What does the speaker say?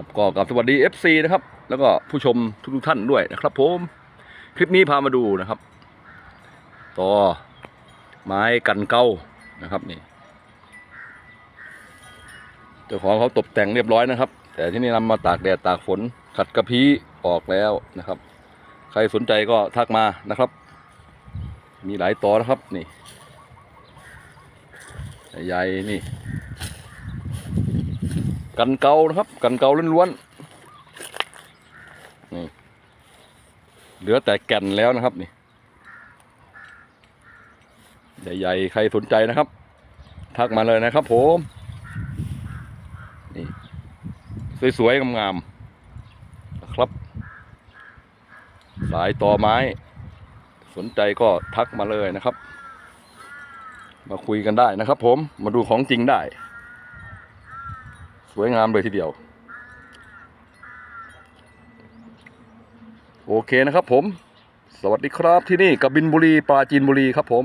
ครับก็กับสวัสดี FC นะครับ แล้วก็ผู้ชมทุกๆท่านด้วยนะครับผม คลิปนี้พามาดูนะครับ ต่อไม้กันเก้านะครับนี่เจ้าของเขาตกแต่งเรียบร้อยนะครับ แต่ที่นี่นำมาตากแดดตากฝนขัดกระพี้ออกแล้วนะครับ ใครสนใจก็ทักมานะครับ มีหลายต่อนะครับนี่ใหญ่นี่ กันเกานะครับ กันเกาล้วนๆนี่เหลือแต่แก่นแล้วนะครับนี่ใหญ่ๆใครสนใจนะครับ ทักมาเลยนะครับผมนี่สวยๆงามๆนะครับ สายต่อไม้ สนใจก็ทักมาเลยนะครับ มาคุยกันได้นะครับผมมาดูของจริงได้ สวยงามเลยทีเดียว โอเคนะครับผม สวัสดีครับที่นี่กบินบุรีปราจีนบุรีครับผม